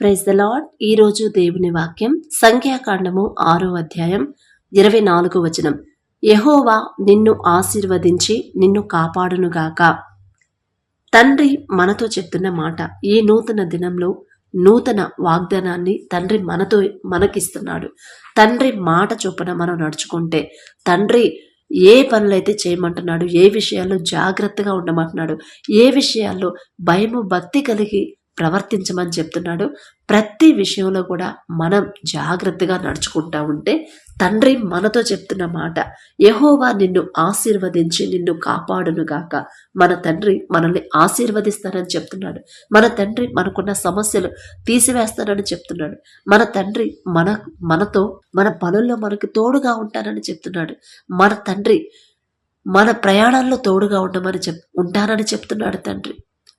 Praise the lord ఈరోజు దేవుని వాక్యం సంఖ్యాకాండము ఆరో అధ్యాయం ఇరవై నాలుగు వచనం. యహోవా నిన్ను ఆశీర్వదించి నిన్ను కాపాడునుగాక తండ్రి మనతో చెప్తున్న మాట ఈ నూతన దినంలో నూతన వాగ్దానాన్ని తండ్రి మనతో మనకిస్తున్నాడు. తండ్రి మాట చొప్పున మనం నడుచుకుంటే తండ్రి ఏ పనులైతే చేయమంటున్నాడు ఏ విషయాల్లో జాగ్రత్తగా ఉండమంటున్నాడు ఏ విషయాల్లో భయము భక్తి కలిగి ప్రవర్తించమని చెప్తున్నాడు. ప్రతి విషయంలో కూడా మనం జాగ్రత్తగా నడుచుకుంటా ఉంటే తండ్రి మనతో చెప్తున్న మాట యహోవా నిన్ను ఆశీర్వదించి నిన్ను కాపాడునుగాక మన తండ్రి మనల్ని ఆశీర్వదిస్తానని చెప్తున్నాడు. మన తండ్రి మనకున్న సమస్యలు తీసివేస్తానని చెప్తున్నాడు. మన తండ్రి మన మనతో మన పనుల్లో మనకు తోడుగా ఉంటానని చెప్తున్నాడు. మన తండ్రి మన ప్రయాణాల్లో తోడుగా ఉండమని చెప్ ఉంటానని చెప్తున్నాడు తండ్రి.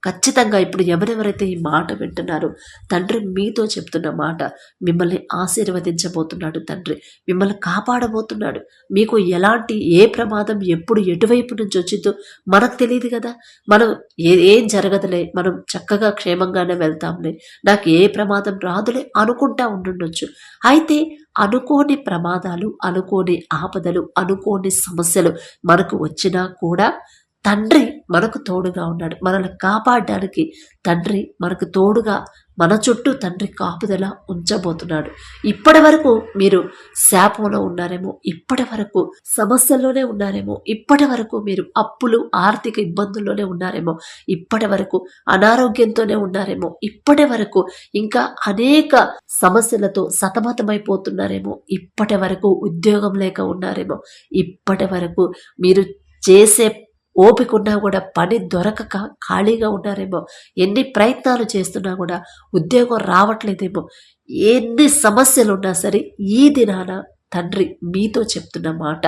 ఖచ్చితంగా ఇప్పుడు ఎవరెవరైతే ఈ మాట వింటున్నారో తండ్రి మీతో చెప్తున్న మాట మిమ్మల్ని ఆశీర్వదించబోతున్నాడు తండ్రి. మిమ్మల్ని కాపాడబోతున్నాడు. మీకు ఎలాంటి ఏ ప్రమాదం ఎప్పుడు ఎటువైపు నుంచి వచ్చిందో మనకు తెలియదు కదా. మనం ఏ ఏం జరగదులే మనం చక్కగా క్షేమంగానే వెళ్తాంలే. నాకు ఏ ప్రమాదం రాదులే అనుకుంటా ఉండుండొచ్చు. అయితే అనుకోని ప్రమాదాలు అనుకోని ఆపదలు అనుకోని సమస్యలు మనకు వచ్చినా కూడా తండ్రి మనకు తోడుగా ఉన్నాడు. మనల్ని కాపాడడానికి తండ్రి మనకు తోడుగా మన చుట్టూ తండ్రి కాపుదల ఉంచబోతున్నాడు. ఇప్పటి వరకు మీరు శాపంలో ఉన్నారేమో ఇప్పటి వరకు సమస్యల్లోనే ఉన్నారేమో ఇప్పటి వరకు మీరు అప్పులు ఆర్థిక ఇబ్బందుల్లోనే ఉన్నారేమో ఇప్పటి వరకు అనారోగ్యంతోనే ఉన్నారేమో ఇప్పటి వరకు ఇంకా అనేక సమస్యలతో సతమతమైపోతున్నారేమో ఇప్పటి వరకు ఉద్యోగం లేక ఉన్నారేమో ఇప్పటి వరకు మీరు చేసే ఓపిక ఉన్నా కూడా పని దొరకక ఖాళీగా ఉన్నారేమో. ఎన్ని ప్రయత్నాలు చేస్తున్నా కూడా ఉద్యోగం రావట్లేదేమో. ఎన్ని సమస్యలు ఉన్నా సరే ఈ దినాన తండ్రి మీతో చెప్తున్న మాట.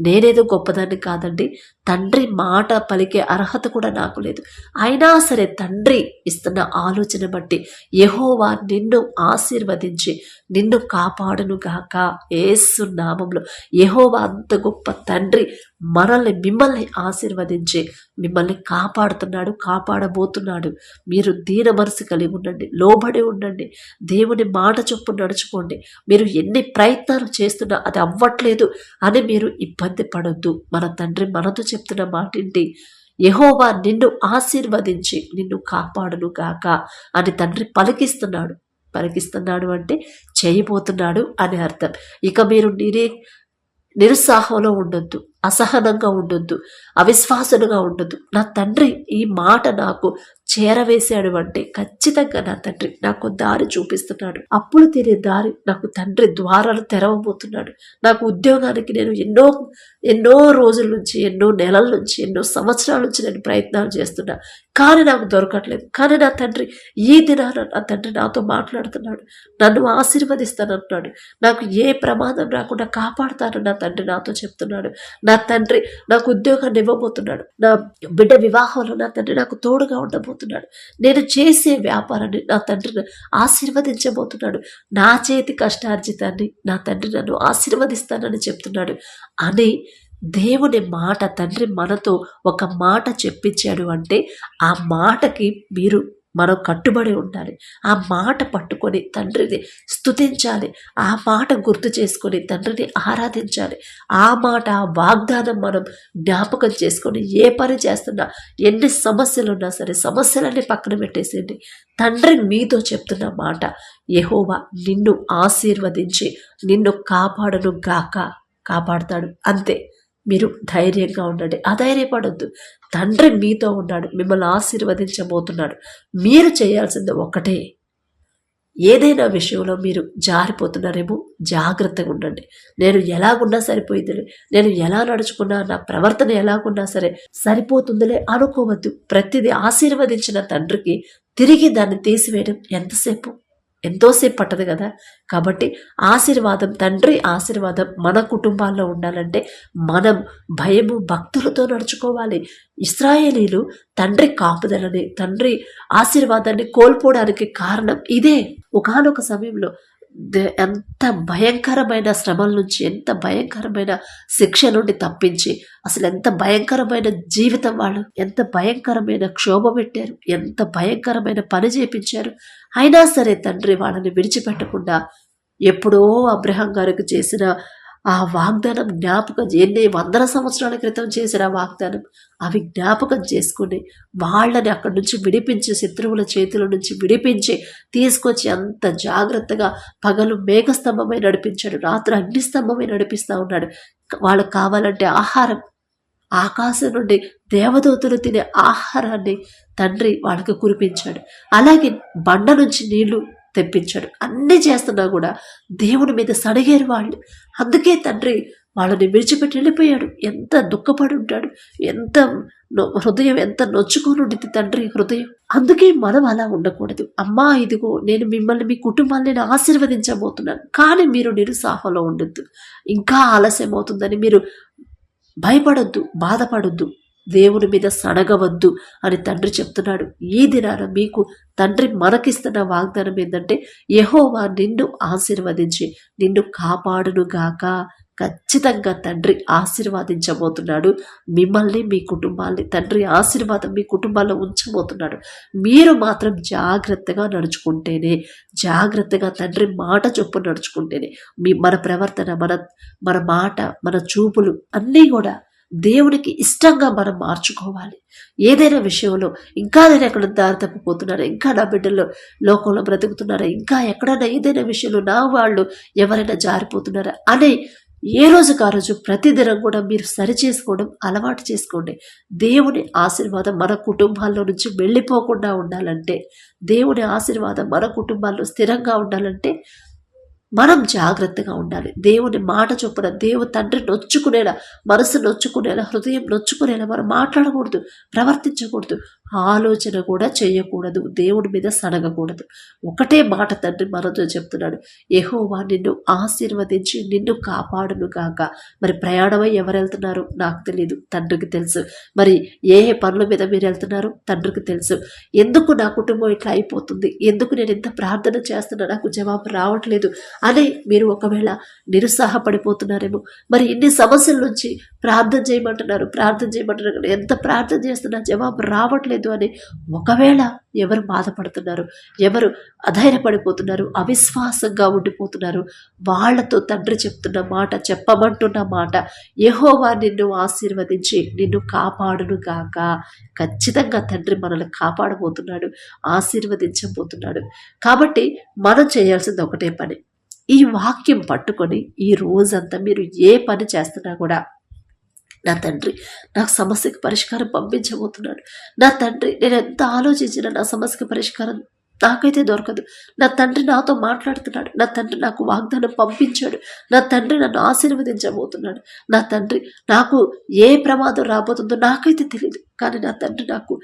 నేనేదో గొప్పదాన్ని కాదండి. తండ్రి మాట పలికే అర్హత కూడా నాకు లేదు. అయినా సరే తండ్రి ఇస్తున్న ఆలోచన బట్టి యహోవా నిన్ను ఆశీర్వదించి నిన్ను కాపాడును గాక. ఏసు నామంలో యహోవా అంత గొప్ప తండ్రి మనల్ని మిమ్మల్ని ఆశీర్వదించి మిమ్మల్ని కాపాడుతున్నాడు కాపాడబోతున్నాడు. మీరు దీన మనసు కలిగి ఉండండి లోబడి ఉండండి. దేవుని మాట చొప్పు నడుచుకోండి. మీరు ఎన్ని ప్రయత్నాలు చేస్తున్నా అది అవ్వట్లేదు అని మీరు ఇబ్బంది పడొద్దు. మన తండ్రి మనతో చెప్తున్న మాటింటి యహోవా నిన్ను ఆశీర్వదించి నిన్ను కాపాడును గాక అని తండ్రి పలికిస్తున్నాడు. పలికిస్తున్నాడు అంటే చేయబోతున్నాడు అని అర్థం. ఇక మీరు నిరే నిరుత్సాహంలో ఉండొద్దు అసహనంగా ఉండొద్దు అవిశ్వాసనుగా ఉండొద్దు. నా తండ్రి ఈ మాట నాకు చేరవేశాడు అంటే ఖచ్చితంగా నా తండ్రి నాకు దారి చూపిస్తున్నాడు. అప్పులు తినే దారి నాకు తండ్రి ద్వారాలు తెరవబోతున్నాడు. నాకు ఉద్యోగానికి నేను ఎన్నో ఎన్నో రోజుల నుంచి ఎన్నో నెలల నుంచి ఎన్నో సంవత్సరాల నుంచి నేను ప్రయత్నాలు చేస్తున్నా. కానీ నాకు దొరకట్లేదు. కానీ నా తండ్రి ఈ దినాన నా తండ్రి నాతో మాట్లాడుతున్నాడు. నన్ను ఆశీర్వదిస్తానంటున్నాడు. నాకు ఏ ప్రమాదం రాకుండా కాపాడుతాను నా తండ్రి నాతో చెప్తున్నాడు. నా తండ్రి నాకు ఉద్యోగాన్ని ఇవ్వబోతున్నాడు. నా బిడ్డ వివాహంలో నా తండ్రి నాకు తోడుగా ఉండబోతున్నాడు. నేను చేసే వ్యాపారాన్ని నా తండ్రిని ఆశీర్వదించబోతున్నాడు. నా చేతి కష్టార్జితాన్ని నా తండ్రి నన్ను ఆశీర్వదిస్తానని చెప్తున్నాడు. అని దేవుని మాట తండ్రి మనతో ఒక మాట చెప్పించాడు అంటే ఆ మాటకి మీరు మనం కట్టుబడి ఉండాలి. ఆ మాట పట్టుకొని తండ్రిని స్తుతించాలి. ఆ మాట గుర్తు చేసుకొని తండ్రిని ఆరాధించాలి. ఆ మాట ఆ వాగ్దానం మనం జ్ఞాపకం చేసుకొని ఏ పని చేస్తున్నా ఎన్ని సమస్యలు ఉన్నా సరే సమస్యలన్నీ పక్కన పెట్టేసేయండి. తండ్రి మీతో చెప్తున్న మాట యహోవా నిన్ను ఆశీర్వదించి నిన్ను కాపాడను గాక. కాపాడుతాడు. అంతే. మీరు ధైర్యంగా ఉండండి. అధైర్యపడొద్దు. తండ్రి మీతో ఉన్నాడు. మిమ్మల్ని ఆశీర్వదించబోతున్నాడు. మీరు చేయాల్సింది ఒకటే ఏదైనా విషయంలో మీరు జారిపోతున్నారేమో జాగ్రత్తగా ఉండండి. నేను ఎలాగున్నా సరిపోయిందిలే నేను ఎలా నడుచుకున్నా నా ప్రవర్తన ఎలాగున్నా సరే సరిపోతుందిలే అనుకోవద్దు. ప్రతిదీ ఆశీర్వదించిన తండ్రికి తిరిగి దాన్ని తీసివేయడం ఎంతసేపు? ఎంతోసేపు పట్టదు కదా? కాబట్టి ఆశీర్వాదం తండ్రి ఆశీర్వాదం మన కుటుంబాల్లో ఉండాలంటే మనం భయము భక్తులతో నడుచుకోవాలి. ఇస్రాయేలీలు తండ్రి కాపుదలని తండ్రి ఆశీర్వాదాన్ని కోల్పోవడానికి కారణం ఇదే. ఒకనొక సమయంలో ఎంత భయంకరమైన శ్రమల నుంచి ఎంత భయంకరమైన శిక్ష నుండి తప్పించి అసలు ఎంత భయంకరమైన జీవితం వాళ్ళు ఎంత భయంకరమైన క్షోభ పెట్టారు ఎంత భయంకరమైన పని చేపించారు. అయినా సరే తండ్రి వాళ్ళని విడిచిపెట్టకుండా ఎప్పుడో అబ్రహం గారికి చేసిన ఆ వాగ్దానం జ్ఞాపకం ఎన్ని వందల సంవత్సరాల క్రితం చేసిన వాగ్దానం అవి జ్ఞాపకం చేసుకుని వాళ్ళని అక్కడి నుంచి విడిపించి శత్రువుల చేతుల నుంచి విడిపించి తీసుకొచ్చి అంత జాగ్రత్తగా పగలు మేఘస్తంభమై నడిపించాడు రాత్రి అగ్నిస్తంభమై నడిపిస్తూ ఉన్నాడు. వాళ్ళకి కావాలంటే ఆహారం. ఆకాశం నుండి దేవదూతలు తినే ఆహారాన్ని తండ్రి వాళ్ళకి కురిపించాడు. అలాగే బండ నుంచి నీళ్ళు తెప్పించాడు. అన్నీ చేస్తున్నా కూడా దేవుని మీద సడిగేరు వాళ్ళు. అందుకే తండ్రి వాళ్ళని విడిచిపెట్టి వెళ్ళిపోయాడు. ఎంత దుఃఖపడి ఉంటాడు. ఎంత నొ- హృదయం ఎంత నొచ్చుకొని ఉండింది తండ్రి హృదయం. అందుకే మనం అలా ఉండకూడదు. అమ్మా ఇదిగో నేను మిమ్మల్ని మీ కుటుంబాన్ని నేను ఆశీర్వదించబోతున్నాను. కానీ మీరు నిరుసాహంలో ఉండొద్దు. ఇంకా ఆలస్యం అవుతుందని మీరు భయపడొద్దు బాధపడొద్దు. దేవుని మీద సడగవద్దు అని తండ్రి చెప్తున్నాడు. ఈ దినాన మీకు తండ్రి మనకిస్తున్న వాగ్దానం ఏంటంటే యహోవా నిన్ను ఆశీర్వదించి నిన్ను కాపాడును గాక. ఖచ్చితంగా తండ్రి ఆశీర్వాదించబోతున్నాడు. మిమ్మల్ని మీ కుటుంబాన్ని తండ్రి ఆశీర్వాదం మీ కుటుంబాల్లో ఉంచబోతున్నాడు. మీరు మాత్రం జాగ్రత్తగా నడుచుకుంటేనే జాగ్రత్తగా తండ్రి మాట చొప్పున నడుచుకుంటేనే మీ మన ప్రవర్తన మన మన మాట మన చూపులు అన్నీ కూడా దేవునికి ఇష్టంగా మనం మార్చుకోవాలి. ఏదైనా విషయంలో ఇంకా నేను ఎక్కడ దారి తప్పిపోతున్నారా ఇంకా నా బిడ్డలు లోకంలో బ్రతుకుతున్నారా ఇంకా ఎక్కడైనా ఏదైనా విషయంలో నా వాళ్ళు ఎవరైనా జారిపోతున్నారా అనే ఏ రోజుకు ఆ రోజు ప్రతిదినం కూడా మీరు సరి చేసుకోవడం అలవాటు చేసుకోండి. దేవుని ఆశీర్వాదం మన కుటుంబాల్లో నుంచి వెళ్ళిపోకుండా ఉండాలంటే దేవుని ఆశీర్వాదం మన కుటుంబాల్లో స్థిరంగా ఉండాలంటే మనం జాగ్రత్తగా ఉండాలి. దేవుని మాట చొప్పున దేవు తండ్రి నొచ్చుకునేలా మనసు నొచ్చుకునేలా హృదయం నొచ్చుకునేలా మనం మాట్లాడకూడదు ప్రవర్తించకూడదు. ఆలోచన కూడా చేయకూడదు. దేవుడి మీద సడగకూడదు ఒకటే మాట తండ్రి మనతో చెప్తున్నాడు. ఎహోవా నిన్ను ఆశీర్వదించి నిన్ను కాపాడును కాక మరి ప్రయాణమై ఎవరు వెళ్తున్నారు? నాకు తెలియదు తండ్రికి తెలుసు. మరి ఏ ఏ పనుల మీద మీరు వెళ్తున్నారు? తండ్రికి తెలుసు. ఎందుకు నా కుటుంబం ఇట్లా అయిపోతుంది? ఎందుకు నేను ఇంత ప్రార్థన చేస్తున్నా? నాకు జవాబు రావట్లేదు. అని మీరు ఒకవేళ నిరుత్సాహపడిపోతున్నారేమో. మరి ఇన్ని సమస్యల నుంచి ప్రార్థన చేయమంటున్నారు. ప్రార్థన చేయమంటున్నారు. ఎంత ప్రార్థన చేస్తున్నా జవాబు రావట్లేదు. అని ఒకవేళ ఎవరు బాధపడుతున్నారు ఎవరు అధైర్యపడిపోతున్నారు అవిశ్వాసంగా ఉండిపోతున్నారు వాళ్ళతో తండ్రి చెప్తున్న మాట చెప్పమంటున్న మాట ఎహోవా నిన్ను ఆశీర్వదించి నిన్ను కాపాడును గాక. ఖచ్చితంగా తండ్రి మనల్ని కాపాడబోతున్నాడు ఆశీర్వదించబోతున్నాడు. కాబట్టి మనం చేయాల్సింది ఒకటే పని. ఈ వాక్యం పట్టుకొని ఈ రోజంతా మీరు ఏ పని చేస్తున్నా కూడా నా తండ్రి నాకు సమస్యకి పరిష్కారం పంపించబోతున్నాడు. నా తండ్రి నేను ఎంత ఆలోచించినా నా సమస్యకి పరిష్కారం నాకైతే దొరకదు. నా తండ్రి నాతో మాట్లాడుతున్నాడు. నా తండ్రి నాకు వాగ్దానం పంపించాడు. నా తండ్రి నన్ను ఆశీర్వదించబోతున్నాడు. నా తండ్రి నాకు ఏ ప్రమాదం రాబోతుందో నాకైతే తెలియదు కానీ నా తండ్రి నాకు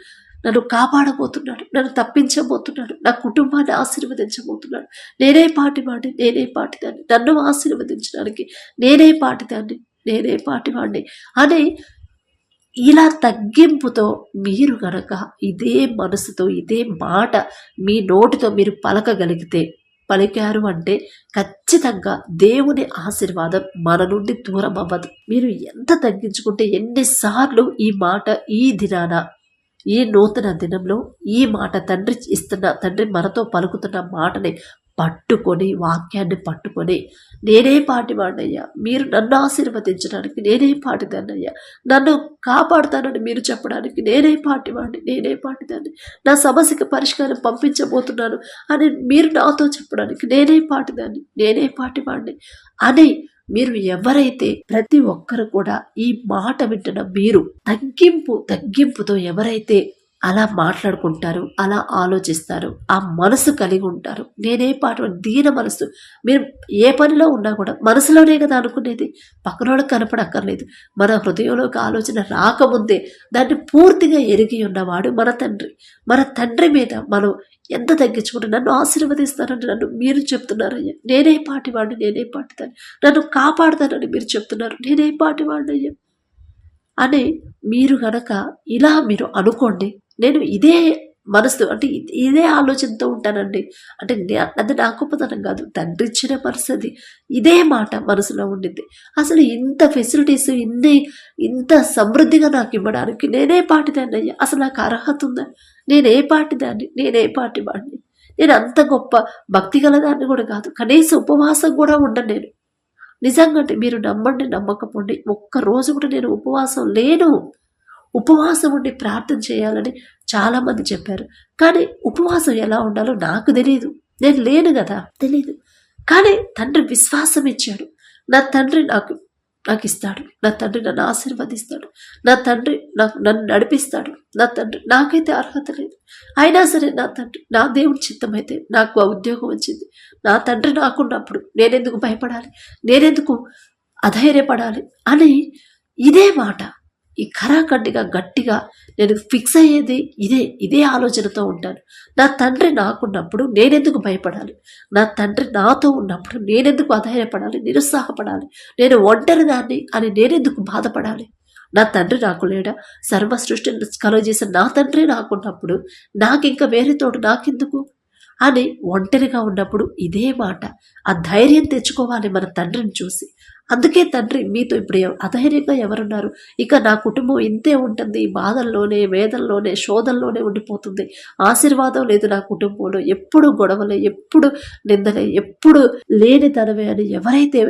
నన్ను కాపాడబోతున్నాడు. నన్ను తప్పించబోతున్నాడు. నా కుటుంబాన్ని ఆశీర్వదించబోతున్నాడు. నేనే పాటివాడిని నేనే పాటిదాన్ని నన్ను ఆశీర్వదించడానికి నేనే పాటిదాన్ని నేనే పాటివాడిని అని ఇలా తగ్గింపుతో మీరు కనుక ఇదే మనసుతో ఇదే మాట మీ నోటితో మీరు పలకగలిగితే పలికారు అంటే ఖచ్చితంగా దేవుని ఆశీర్వాదం మన నుండి దూరం అవ్వదు. మీరు ఎంత తగ్గించుకుంటే ఎన్నిసార్లు ఈ మాట ఈ దినాన ఈ నూతన దినంలో ఈ మాట తండ్రి ఇస్తున్న తండ్రి మనతో పలుకుతున్న మాటని పట్టుకొని వాక్యాన్ని పట్టుకొని నేనే పాటివాడినయ్యా. మీరు నన్ను ఆశీర్వదించడానికి నేనే పాటిదాన్నయ్యా. నన్ను కాపాడుతానని మీరు చెప్పడానికి నేనే పాటివాడిని నేనే పాటిదాన్ని. నా సమస్యకి పరిష్కారం పంపించబోతున్నాను అని మీరు నాతో చెప్పడానికి నేనే పాటిదాన్ని నేనే పాటివాడిని అని మీరు ఎవరైతే ప్రతి ఒక్కరు కూడా ఈ మాట వింటున్న మీరు తగ్గింపు తగ్గింపుతో ఎవరైతే అలా మాట్లాడుకుంటారు అలా ఆలోచిస్తారు ఆ మనసు కలిగి ఉంటారు. నేనే పాట దీన మనసు. మీరు ఏ పనిలో ఉన్నా కూడా మనసులోనే కదా అనుకునేది? పక్కనోళ్ళకి కనపడక్కర్లేదు. మన హృదయంలోకి ఆలోచన రాకముందే దాన్ని పూర్తిగా ఎరిగి ఉన్నవాడు మన తండ్రి. మన తండ్రి మీద మనం ఎంత తగ్గించుకుంటే నన్ను ఆశీర్వదిస్తానని నన్ను మీరు చెప్తున్నారయ్యా. నేనే పాటివాడిని నేనే పాటిదాన్ని నన్ను కాపాడుతానని మీరు చెప్తున్నారు. నేనే పాటివాడినయ్యా. అని మీరు గనక ఇలా మీరు అనుకోండి నేను ఇదే మనసు అంటే ఇదే ఆలోచనతో ఉంటానండి. అంటే అది నా గొప్పతనం కాదు. తండ్రి ఇచ్చిన మనసు అది ఇదే మాట మనసులో ఉండింది. అసలు ఇంత ఫెసిలిటీస్ ఇన్ని ఇంత సమృద్ధిగా నాకు ఇవ్వడానికి నేనే పాటిదాన్ని అయ్యా. అసలు నాకు అర్హత ఉందా? నేనే పాటిదాన్ని? నేనే పాటి వాడిని నేను అంత గొప్ప భక్తి గలదాన్ని కూడా కాదు. కనీసం ఉపవాసం కూడా ఉండను నేను. నిజంగా అంటే మీరు నమ్మండి నమ్మకపోండి. ఒక్క రోజు కూడా నేను ఉపవాసం లేను. ఉపవాసం ఉండి ప్రార్థన చేయాలని చాలామంది చెప్పారు. కానీ ఉపవాసం ఎలా ఉండాలో నాకు తెలియదు నేను లేను కదా. తెలియదు కానీ తండ్రి విశ్వాసం ఇచ్చాడు. నా తండ్రి నాకు నాకు ఇస్తాడు. నా తండ్రి నన్ను ఆశీర్వదిస్తాడు. నా తండ్రి నాకు నన్ను నడిపిస్తాడు. నా తండ్రి నాకైతే అర్హత లేదు. అయినా సరే నా తండ్రి నా దేవుడి చిత్తమైతే నాకు ఆ ఉద్యోగం వచ్చింది. నా తండ్రి నాకున్నప్పుడు నేనెందుకు భయపడాలి? నేనెందుకు అధైర్యపడాలి? అని ఇదే మాట. ఈ ఖరాఖండిగా గట్టిగా నేను ఫిక్స్ అయ్యేది ఇదే ఇదే ఆలోచనతో ఉంటాను. నా తండ్రి నాకున్నప్పుడు నేనెందుకు భయపడాలి? నా తండ్రి నాతో ఉన్నప్పుడు నేనెందుకు అధైర్యపడాలి? నిరుత్సాహపడాలి? నేను ఒంటరి దాన్ని అని నేనెందుకు బాధపడాలి? నా తండ్రి నాకు లేడా? సర్వ సృష్టిని కలుగజేసిన నా తండ్రి నాకున్నప్పుడు నాకింక వేరే తోడు నాకెందుకు? అని ఒంటరిగా ఉన్నప్పుడు ఇదే మాట ఆ ధైర్యం తెచ్చుకోవాలి మన తండ్రిని చూసి. అందుకే తండ్రి మీతో ఇప్పుడు అధైర్యంగా ఎవరున్నారు? ఇక నా కుటుంబం ఇంతే ఉంటుంది. బాధల్లోనే వేదల్లోనే శోధల్లోనే ఉండిపోతుంది. ఆశీర్వాదం లేదు నా కుటుంబంలో. ఎప్పుడు గొడవలే ఎప్పుడు నిందలే ఎప్పుడు లేని తనవే అని ఎవరైతే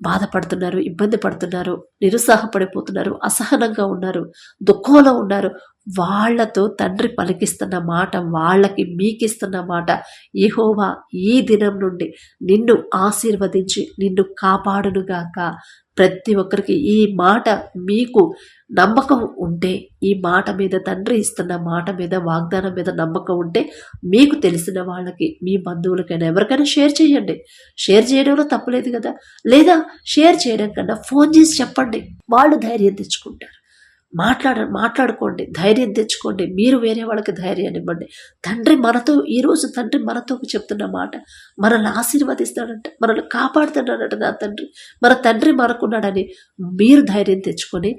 బాధపడుతున్నారు ఇబ్బంది పడుతున్నారు నిరుత్సాహపడిపోతున్నారు అసహనంగా ఉన్నారు దుఃఖంలో ఉన్నారు వాళ్ళతో తండ్రి పలికిస్తున్న మాట వాళ్ళకి మీకిస్తున్న మాట ఇహోవా ఈ దినం నుండి నిన్ను ఆశీర్వదించి నిన్ను కాపాడునుగాక. ప్రతి ఒక్కరికి ఈ మాట మీకు నమ్మకం ఉంటే ఈ మాట మీద తండ్రి ఇస్తున్న మాట మీద వాగ్దానం మీద నమ్మకం ఉంటే మీకు తెలిసిన వాళ్ళకి మీ బంధువులకైనా ఎవరికైనా షేర్ చేయండి. షేర్ చేయడంలో తప్పులేదు కదా? లేదా షేర్ చేయడం కన్నా ఫోన్ చేసి చెప్పండి. వాళ్ళు ధైర్యం తెచ్చుకుంటారు. మాట్లాడ మాట్లాడుకోండి ధైర్యం తెచ్చుకోండి మీరు వేరే వాళ్ళకి ధైర్యాన్ని ఇవ్వండి. తండ్రి మనతో ఈరోజు తండ్రి మనతో చెప్తున్న మాట మనల్ని ఆశీర్వదిస్తాడంట మనల్ని కాపాడుతున్నాడంట నా తండ్రి. మన తండ్రి మనకున్నాడని మీరు ధైర్యం తెచ్చుకొని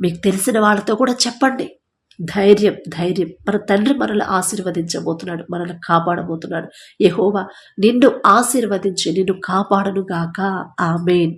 మీకు తెలిసిన వాళ్ళతో కూడా చెప్పండి. ధైర్యం ధైర్యం. మన తండ్రి మనల్ని ఆశీర్వదించబోతున్నాడు మనల్ని కాపాడబోతున్నాడు. యెహోవా నిన్ను ఆశీర్వదించి నిన్ను కాపాడను గాక. ఆమెన్.